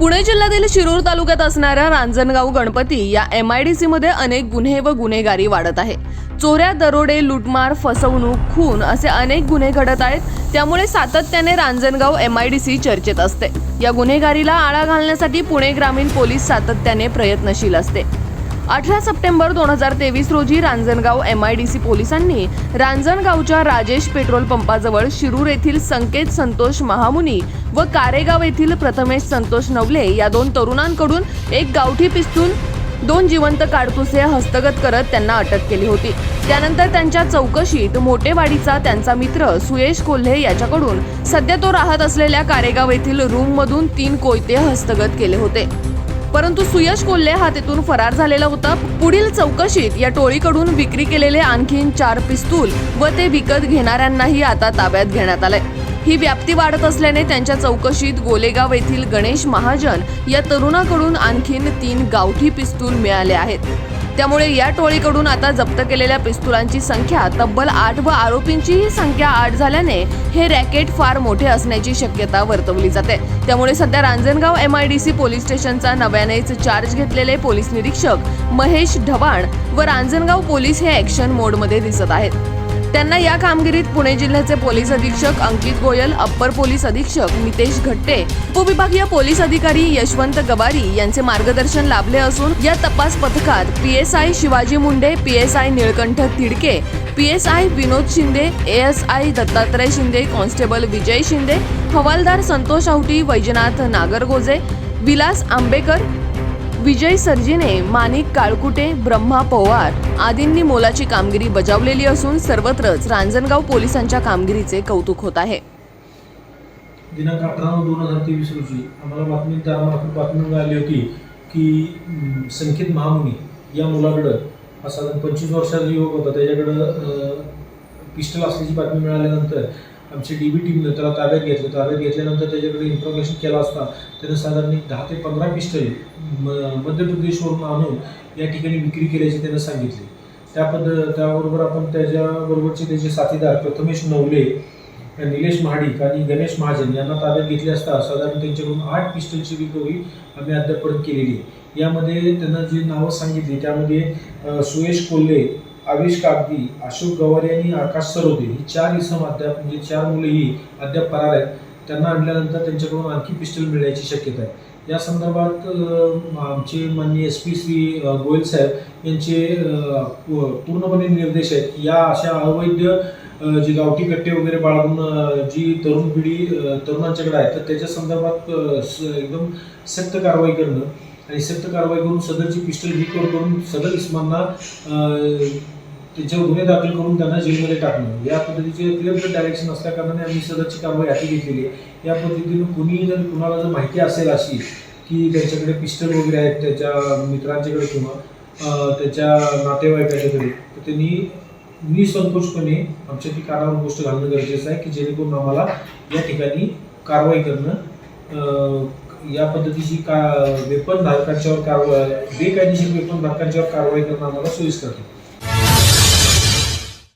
पुणे जिल्ह्यातील शिरूर तालुक्यात असणाऱ्या रांजणगाव गणपती या एम आय डी सीमध्ये अनेक गुन्हे व गुन्हेगारी वाढत आहे. चोऱ्या दरोडे लुटमार फसवणूक खून असे अनेक गुन्हे घडत आहेत. त्यामुळे सातत्याने Ranjangaon M I D C चर्चेत असते. या गुन्हेगारीला आळा घालण्यासाठी पुणे ग्रामीण पोलीस सातत्याने प्रयत्नशील असते. अठरा सप्टेंबर दोन हजार तेवीस रोजी Ranjangaon M I D C पोलिसांनी रांजणगावच्या राजेश पेट्रोल पंपाजवळ शिरूर येथील संकेत संतोष महामुनी व कारेगाव येथील प्रथमेश संतोष नवले या दोन तरुणांकडून एक गावठी पिस्तूल दोन जिवंत काडतुसे हस्तगत करत त्यांना अटक केली होती. त्यानंतर त्यांच्या चौकशीत मोटेवाडीचा त्यांचा मित्र सुयेश कोल्हे याच्याकडून सध्या तो राहत असलेल्या कारेगाव येथील रूममधून तीन कोयते हस्तगत केले होते. परंतु सुयश कोल्हे हा तेथून फरार झालेला होता. पुढील चौकशीत या टोळीकडून विक्री केलेले आणखीन चार पिस्तूल व ते विकत घेणाऱ्यांनाही आता ताब्यात घेण्यात आलंय. ही व्याप्ती वाढत असल्याने त्यांच्या चौकशीत गोलेगाव येथील गणेश महाजन या तरुणाकडून आणखीन तीन गावठी पिस्तूल मिळाले आहेत. त्यामुळे या टोळीकडून आता जप्त केलेल्या पिस्तुलांची संख्या तब्बल आठ व आरोपींचीही संख्या आठ झाल्याने हे रॅकेट फार मोठे असण्याची शक्यता वर्तवली जाते. त्यामुळे सध्या Ranjangaon M I D C police स्टेशनचा नव्यानेच चार्ज घेतलेले पोलीस निरीक्षक महेश ढवाण व रांजणगाव पोलीस हे ॲक्शन मोडमध्ये दिसत आहेत. त्यांना या कामगिरीत पुणे जिल्ह्याचे पोलीस अधीक्षक अंकित गोयल अप्पर पोलीस अधीक्षक नितेश घट्टे उपविभागीय पोलीस अधिकारी यशवंत गवारी यांचे मार्गदर्शन लाभले असून या तपास पथकात P S I Shivaji Munde P S I Nilkanth Tidke P S I Vinod Shinde A S I Dattatray Shinde constable Vijay Shinde हवालदार संतोष आवटी वैजनाथ नागरगोजे विलास आंबेकर विजय सर्जीने माणिक काळकुटे ब्रह्मा पवार आदींनी मोलाची कामगिरी बजावलेली असून सर्वत्रच रांजणगाव पोलिसांच्या कामगिरीचे कौतुक होत आहे. दिनांक अठरा नऊ दोन हजार तेवीस रोजी आम्हाला बातमीदारामार्फत बातमी मिळाली होती की संकेत महामुनी या मुलाकडं हा साधारण पंचवीस वर्षाचा युवक होता. त्याच्याकडं पिस्टल असल्याची बातमी मिळाल्यानंतर आमची डी बी टीमनं त्याला ताब्यात घेतलं. ताब्यात घेतल्यानंतर त्याच्याकडे इन्फॉर्मेशन केला असता त्यानं साधारण एक दहा ते पंधरा पिस्टल म मध्य प्रदेशवरून आणून या ठिकाणी विक्री केल्याचे त्यानं सांगितले. त्या पद्ध त्याबरोबर आपण त्याच्याबरोबरचे त्याचे साथीदार प्रथमेश नवले निलेश महाडिक आणि गणेश महाजन यांना ताब्यात घेतले असता साधारण त्यांच्याकडून आठ पिस्टलची रिकव्हरी आम्ही अद्यापर्यंत केलेली यामध्ये त्यांना जी नावं सांगितली त्यामध्ये अ, सुयश कोल्हे आविष कागदी अशोक गवारी आणि आकाश सरोदे ही चार इसम अद्याप म्हणजे चार मुले ही अद्याप फरार आहेत. त्यांना आणल्यानंतर त्यांच्याकडून आणखी पिस्टल मिळण्याची शक्यता आहे. या संदर्भात आमचे माननीय एस पी श्री गोयल साहेब यांचे पूर्णपणे निर्देश आहेत की या अशा अवैध जे जी गावठी कट्टे वगैरे बाळगून जी तरुण पिढी तरुणांच्याकडे आहे तर त्याच्या संदर्भात स- एकदम सक्त कारवाई करणं आणि सक्त कारवाई करून सदरची पिस्टल रिकवर करून सदर इस्मांना त्यांच्यावर गुन्हे दाखल करून त्यांना जेलमध्ये टाकणं या पद्धतीचे क्लिअर डायरेक्शन असल्या कारणाने आम्ही सदरची कारवाई हाती घेतलेली आहे या पद्धतीने कुणी जर कुणाला जर माहिती असेल अशी की त्यांच्याकडे पिस्टल वगैरे आहेत त्याच्या मित्रांच्याकडे किंवा त्याच्या नातेवाईकाच्याकडे तर त्यांनी निसंकोचपणे आमच्या ती कानावर गोष्ट घालणं गरजेचं आहे की जेणेकरून आम्हाला या ठिकाणी कारवाई करणं या पद्धतीची का वेपन धारकांच्यावर कारवाई बेकायदेशीर वेपन धारकांच्यावर कारवाई करणं आम्हाला सोयीस्कर